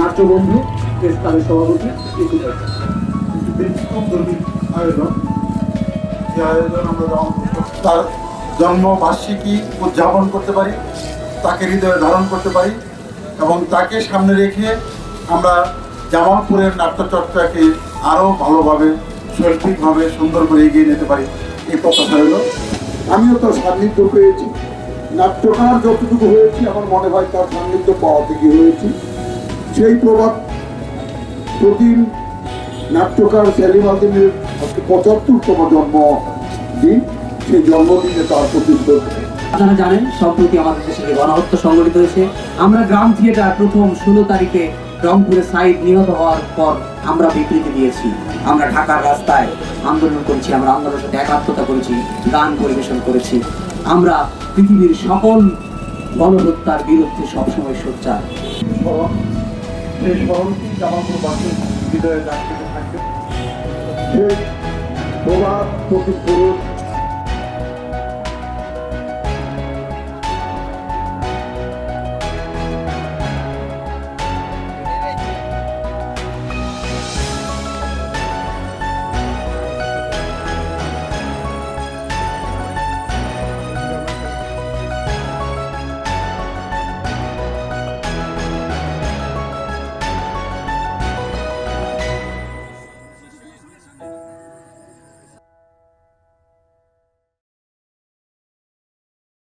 রাষ্ট্রবন্ধু press ক্লাবের সভাপতি আয়োজন। যে আয়োজন আমরা তার জন্মবার্ষিকী উদযাপন করতে পারি, তাকে হৃদয়ে ধারণ করতে পারি, এবং তাকে সামনে রেখে আমরা জামালপুরের নাট্যচর্চাকে আরও ভালোভাবে, শৈল্পিকভাবে সুন্দর করে এগিয়ে নিতে পারি। এই প্রত্যাশা হলো আমিও তার সান্নিধ্য পেয়েছি। নাট্যকার যতটুকু হয়েছি, আমার মনে হয় তার সান্নিধ্য পাওয়া থেকে হয়েছি। সেই প্রভাব প্রতিদিন নাট্যকার সেলিম আলদিনের আজকে পঁচাত্তরতম জন্মদিন। সেই জন্মদিনে তার প্রতি আপনারা জানেন, সম্প্রতি আমাদের দেশে যে গণহত্যা সংঘটিত হয়েছে। আমরা গ্রাম থিয়েটার প্রথম ষোলো তারিখে রংপুরে সাইড নিহত হওয়ার পর আমরা বিবৃতি দিয়েছি। আমরা ঢাকার রাস্তায় আন্দোলন করেছি, আমরা আন্দোলনের সাথে একাত্মতা করেছি, গান পরিবেশন করেছি। আমরা পৃথিবীর সকল গণহত্যার বিরুদ্ধে সবসময় সোচ্চার। সেই স্মরণটি জামালপুরবাসীর হৃদয়ে দাঁড়িয়ে থাকবে। সেই প্রভাব প্রতিফলন